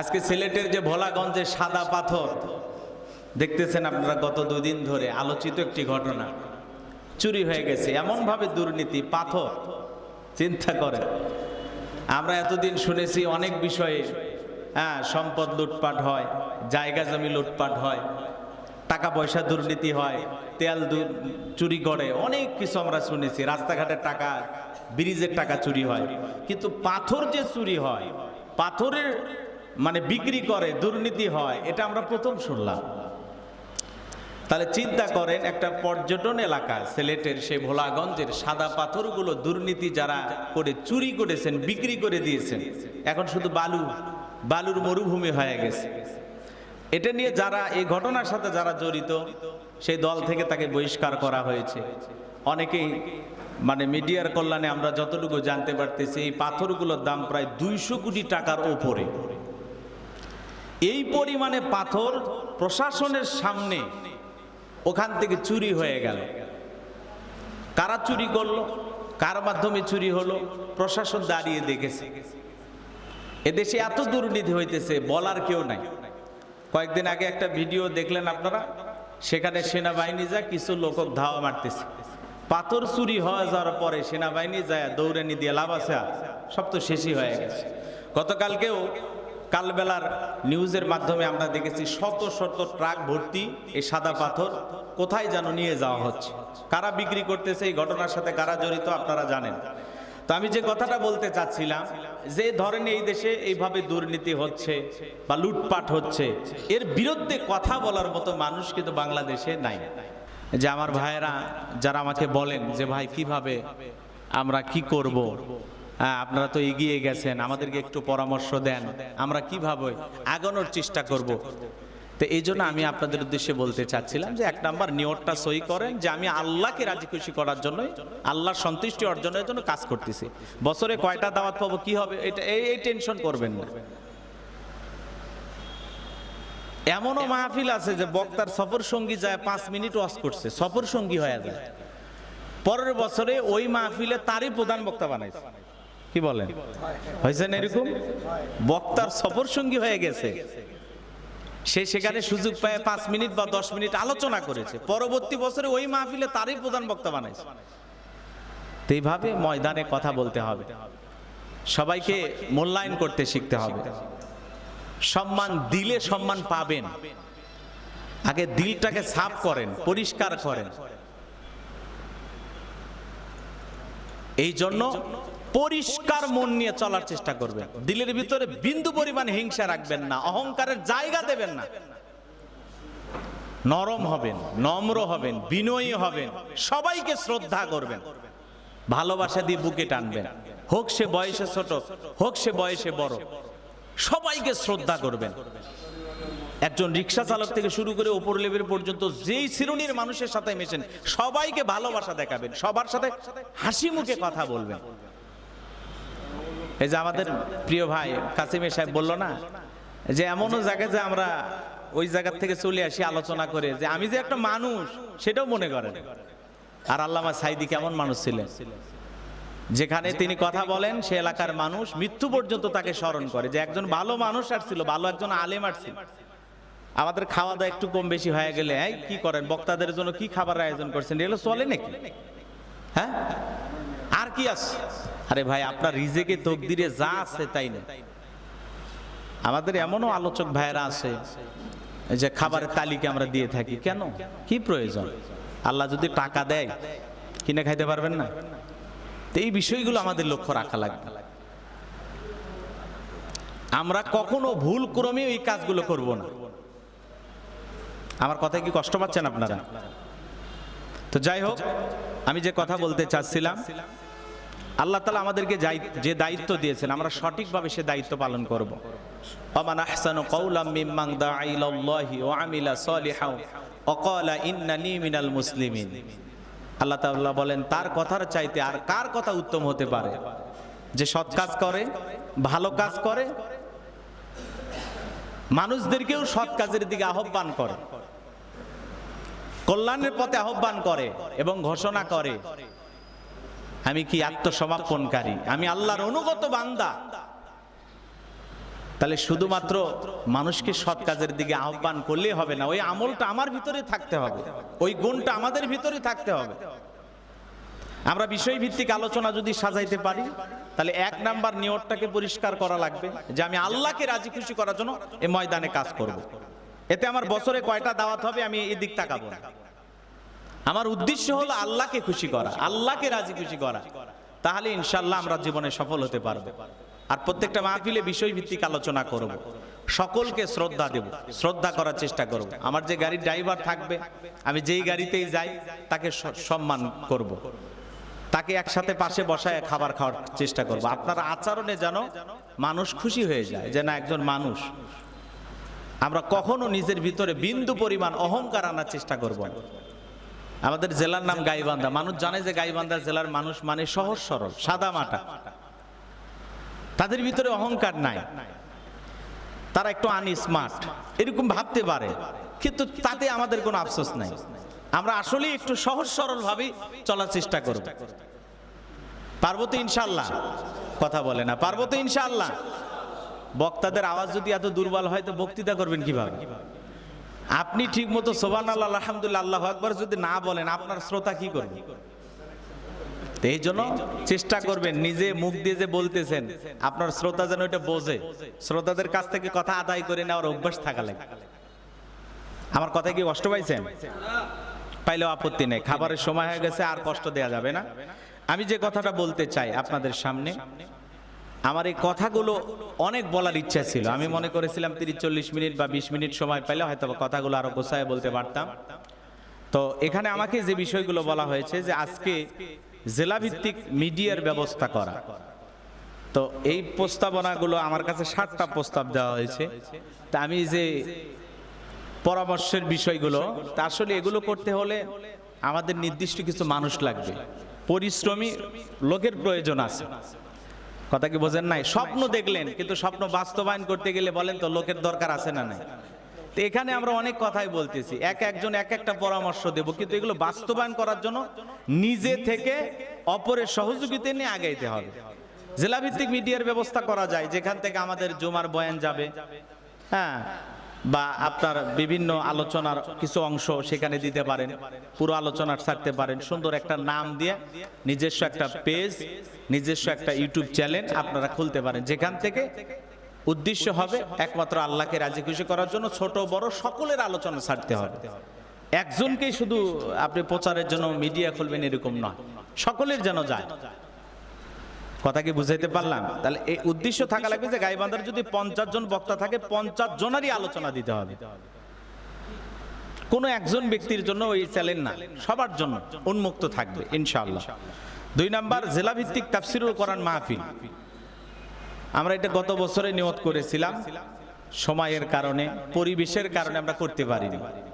আজকে সিলেটের যে ভোলাগঞ্জে সাদা পাথর, দেখতেছেন আপনারা গত দুদিন ধরে আলোচিত একটি ঘটনা। চুরি হয়ে গেছে, এমনভাবে দুর্নীতি, পাথর, চিন্তা করে আমরা এতদিন শুনেছি অনেক বিষয়ে হ্যাঁ সম্পদ লুটপাট হয়, জায়গা জমি লুটপাট হয় টাকা পয়সা দুর্নীতি হয়, তেল চুরি করে, অনেক কিছু আমরা শুনেছি। রাস্তাঘাটের টাকা, ব্রিজের টাকা চুরি হয়। কিন্তু পাথর যে চুরি হয়, পাথরের মানে বিক্রি করে, দুর্নীতি হয়, এটা আমরা প্রথম শুনলাম। তাহলে চিন্তা করেন, একটা পর্যটন এলাকা, সিলেটের সেই ভোলাগঞ্জের সাদা পাথরগুলো দুর্নীতি যারা করে, চুরি করেছেন, বিক্রি করে দিয়েছেন, এখন শুধু বালু, বালুর মরুভূমি হয়ে গেছে। এটা নিয়ে যারা, এই ঘটনার সাথে যারা জড়িত, সেই দল থেকে তাকে বহিষ্কার করা হয়েছে। অনেকেই মানে মিডিয়ার কল্যাণে আমরা যতটুকু জানতে পারতেছি, এই পাথরগুলোর দাম প্রায় দুইশো কোটি টাকার ওপরে। এই পরিমাণে পাথর প্রশাসনের সামনে ওখান থেকে চুরি হয়ে গেল। কারা চুরি করল? কার মাধ্যমে চুরি হলো? প্রশাসন দাঁড়িয়ে দেখেছে। এদেশে এত দুর্নীতি হইতেছে, বলার কেউ নাই। কয়েকদিন আগে একটা ভিডিও দেখলেন আপনারা? সেখানে সেনাবাহিনী যা কিছু লোক ধাওয়া মারতেছে। পাথর চুরি হয়ে যাওয়ার পরে সেনাবাহিনী যায় দৌড়ানি দিয়ে লাভ আছে সব তো শেষই হয়ে গেছে। গতকালকেও কালবেলার নিউজের মাধ্যমে আমরা দেখেছি শত শত ট্রাক ভর্তি এই সাদা পাথর কোথায় যেন নিয়ে যাওয়া হচ্ছে? কারা বিক্রি করতেছে এই ঘটনার সাথে কারা জড়িত আপনারা জানেন। তো আমি যে কথাটা বলতে চাচ্ছিলাম যে ধরেন এই দেশে এইভাবে দুর্নীতি হচ্ছে বা লুটপাট হচ্ছে, এর বিরুদ্ধে কথা বলার মতো মানুষ কিন্তু বাংলাদেশে নাই। যে আমার ভাইয়েরা যারা আমাকে বলেন যে, ভাই, কীভাবে আমরা কি করব? আপনারা তো এগিয়ে গেছেন, আমাদেরকে একটু পরামর্শ দেন। আমরা কীভাবে আগানোর চেষ্টা করব। তো এই জন্য আমি আপনাদের উদ্দেশ্যে বলতে চাচ্ছিলাম যে এক নাম্বার নিয়তটা সই করেন যে আমি আল্লাহকে রাজি খুশি করার জন্য আল্লাহর সন্তুষ্টি অর্জনের জন্য কাজ করতেছি। বছরে কয়টা দাওয়াত পাবো, কি হবে? এটা এই টেনশন করবেন না। এমনও মাহফিল আছে যে বক্তার সফর সঙ্গী যায়, পাঁচ মিনিট ওয়াশ করছে, সফর সঙ্গী হয়ে যায়। পরের বছরে ওই মাহফিলে তারই প্রধান বক্তা বানাইছে। কি বলেন? হয়েছে না এরকম? বক্তার সফর সঙ্গী হয়ে গেছে। সে সেখানে সুযোগ পায় পাঁচ মিনিট বা দশ মিনিট আলোচনা করেছে। পরবর্তী বছরে ওই মাহফিলে তারই প্রধান বক্তা বানাইছে। তো এইভাবে ময়দানে কথা বলতে হবে। সবাইকে মূল্যায়ন করতে শিখতে হবে। সম্মান দিলে সম্মান পাবেন। আগে দিলটাকে সাফ করেন, পরিষ্কার করেন। এই জন্য পরিষ্কার মন নিয়ে চলার চেষ্টা করবেন। দিলের ভিতরে বিন্দু পরিমাণ হিংসা রাখবেন না, অহংকারের জায়গা দেবেন না। নরম হবেন, নম্র হবেন, বিনয়ী হবেন, সবাইকে শ্রদ্ধা করবেন। ভালোবাসা দিয়ে বুকে টানবেন। হোক সে বয়সে ছোট, হোক সে বয়সে বড়, সবাইকে শ্রদ্ধা করবেন। একজন রিক্সা চালক থেকে শুরু করে ওপর লেভেল পর্যন্ত যেই শ্রেণির মানুষের সাথে মেশেন, সবাইকে ভালোবাসা দেখাবেন, সবার সাথে হাসি মুখে কথা বলবেন। এই যে আমাদের প্রিয় ভাই কাসিমের সাহেব বলল না, যে এমনও জায়গায় যে আমরা ওই জায়গা থেকে চলে আসি, আলোচনা করে, যে আমি যে একটা মানুষ, সেটাও মনে করেন। আর আল্লামা সাইদি কেমন মানুষ ছিলেন? যেখানে তিনি কথা বলেন, সে এলাকার মানুষ, মৃত্যু পর্যন্ত তাকে স্মরণ করে, যে একজন ভালো মানুষ আসছিল ভালো একজন আলেম আসছিল আমাদের খাওয়া দাওয়া একটু কম বেশি হয়ে গেলে কি করেন, বক্তাদের জন্য কি খাবার আয়োজন করছেন? এগুলো চলে নাকি? হ্যাঁ? আর কি আছে? আরে ভাই, আপনার রিজেকে তকদিরে যা আছে তাই না? আমাদের এমনও আলোচক ভাইয়েরা আছে যে খাবারের তালিকা আমরা দিয়ে থাকি। কেন? কি প্রয়োজন? আল্লাহ যদি টাকা দেয়, কিনে খাইতে পারবেন না? তো এই বিষয়গুলো আমাদের লক্ষ্য রাখা লাগবে। আমরা কখনো ভুল ক্রমে এই কাজগুলো করব না। আমার কথায় কি কষ্ট পাচ্ছেন আপনারা? তো যাই হোক, আমি যে কথা বলতে চাচ্ছিলাম আল্লাহ তালা আমাদেরকে যে দায়িত্ব দিয়েছেন, আমরা সঠিকভাবে সে দায়িত্ব পালন করব। ওমান আহসানু কওলাম মিম্মান দাআ ইলাল্লাহি ওয়া আমিলা সালিহাও ক্বালা ইন্নানি মিনাল মুসলিমিন। আল্লাহ তাআলা বলেন, তার কথার চাইতে আর কার কথা উত্তম হতে পারে? যে সৎ কাজ করে, ভালো কাজ করে, মানুষদেরকেও সৎ কাজের দিকে আহ্বান করে, কল্যাণের পথে আহ্বান করে এবং ঘোষণা করে। আমি কি আত্মসমাপনকারী আমি আল্লাহর অনুগত বান্দা। তাহলে শুধুমাত্র মানুষকে সৎ কাজের দিকে আহ্বান করলে হবে না, ওই আমলটা আমার ভিতরে থাকতে হবে, ওই গুণটা আমাদের ভিতরে থাকতে হবে। আমরা বিষয় ভিত্তিক আলোচনা যদি সাজাইতে পারি, তাহলে এক নাম্বার নিয়তটাকে পরিষ্কার করা লাগবে, যে আমি আল্লাহকে রাজি খুশি করার জন্য এই ময়দানে কাজ করব। এতে আমার বছরে কয়টা দাওয়াত হবে আমি এদিক তাকাবো না। আমার উদ্দেশ্য হলো আল্লাহকে খুশি করা, আল্লাহকে রাজি খুশি করা। তাহলে ইনশাল্লাহ আমরা জীবনে সফল হতে পারব। আর প্রত্যেকটা মাহফিলে বিষয় ভিত্তিক আলোচনা করব। সকলকে শ্রদ্ধা দেব, শ্রদ্ধা করার চেষ্টা করব। আমার যে গাড়ির ড্রাইভার থাকবে, আমি যেই গাড়িতেই যাই, তাকে সম্মান করব। তাকে একসাথে পাশে বসায় খাবার খাওয়ার চেষ্টা করব। আপনার আচরণে যেন মানুষ খুশি হয়ে যায়, যে না, একজন মানুষ। আমরা কখনো নিজের ভিতরে বিন্দু পরিমাণ অহংকার আনার চেষ্টা করব না। আমাদের জেলার নাম গাইবান্ধা। মানুষ জানে যে গাইবান্ধা জেলার মানুষ মানে সহজ সরল, সাদা মাটা। তাদের ভিতরে অহংকার নাই। তারা একটু আনস্মার্ট এরকম ভাবতে পারে, কিন্তু তাতে আমাদের কোনো আফসোস নাই। আমরা আসলে একটু সহজ সরল ভাবে চলার চেষ্টা করব। পার্বত ইনশাল্লাহ কথা বলে না। পার্বত ইনশাল্লাহ বক্তাদের আওয়াজ যদি এত দুর্বল হয়, তো বক্তৃতা করবেন কীভাবে? আপনি ঠিক মতো সোবান আল্লাহ আলহামদুলিল্লাহ, আল্লাহ আকবর যদি না বলেন, আপনার শ্রোতা কি করবে? এই জন্য চেষ্টা করবেন, নিজে মুখ দিয়ে যে বলতেছেন, আপনার শ্রোতা যেন এটা বোঝে। শ্রোতাদের কাছ থেকে কথা আদায় করে নেওয়ার অভ্যাস থাকা লাগে। আমার কথা কি কষ্ট পাইছেন? পাইলেও আপত্তি নেই, খাবারের সময় হয়ে গেছে, আর কষ্ট দেয়া যাবে না। আমি যে কথাটা বলতে চাই আপনাদের সামনে আমার এই কথাগুলো অনেক বলার ইচ্ছা ছিল। আমি মনে করেছিলাম তিরিশ, চল্লিশ মিনিট বা বিশ মিনিট সময় পেলে হয়তো কথাগুলো আরও গোছায় বলতে পারতাম। তো এখানে আমাকে যে বিষয়গুলো বলা হয়েছে যে আজকে জেলাভিত্তিক মিডিয়ার ব্যবস্থা করা। তো এই প্রস্তাবনাগুলো আমার কাছে সাতটা প্রস্তাব দেওয়া হয়েছে। তা আমি যে পরামর্শের বিষয়গুলো, তা আসলে এগুলো করতে হলে আমাদের নির্দিষ্ট কিছু মানুষ লাগবে। পরিশ্রমী লোকের প্রয়োজন আছে। কথা কি বোঝেন নাই? স্বপ্ন দেখলেন, কিন্তু স্বপ্ন বাস্তবায়ন করতে গেলে বলেন তো লোকের দরকার আছে না নাই? তো এখানে আমরা অনেক কথাই বলতেছি, এক একজন এক একটা পরামর্শ দেব, কিন্তু এগুলো বাস্তবায়ন করার জন্য নিজে থেকে অপরের সহযোগিতা নিয়ে আগাইতে হবে। জেলাভিত্তিক মিডিয়ার ব্যবস্থা করা যায়, যেখান থেকে আমাদের জমার বয়ান যাবে। হ্যাঁ বা আপনার বিভিন্ন আলোচনার কিছু অংশ সেখানে দিতে পারেন, পুরো আলোচনার থাকতে পারেন। সুন্দর একটা নাম দিয়ে নিজস্ব একটা পেজ, নিজস্ব একটা ইউটিউব চ্যানেল আপনারা খুলতে পারেন। যেখান থেকে উদ্দেশ্য হবে একমাত্র আল্লাহকে রাজি খুশি করার জন্য ছোট, বড় সকলের আলোচনা ছাড়তে হবে। একজনকেই শুধু আপনি প্রচারের জন্য মিডিয়া খুলবেন এরকম নয়, সকলের যেন যায়। কথা কি বুঝাইতে পারলাম? তাহলে এই উদ্দেশ্য থাকা লাগবে যে গাইবান্ধার যদি পঞ্চাশ জন বক্তা থাকে, পঞ্চাশ জনেরই আলোচনা দিতে হবে। কোনো একজন ব্যক্তির জন্য ওই চ্যালেঞ্জ না, সবার জন্য উন্মুক্ত থাকবে, ইনশাআল্লাহ। দুই নাম্বার জেলা ভিত্তিক তাফসিরুল কোরআন মাহফিল। আমরা এটা গত বছরে নিয়ত করেছিলাম, সময়ের কারণে, পরিবেশের কারণে আমরা করতে পারিনি।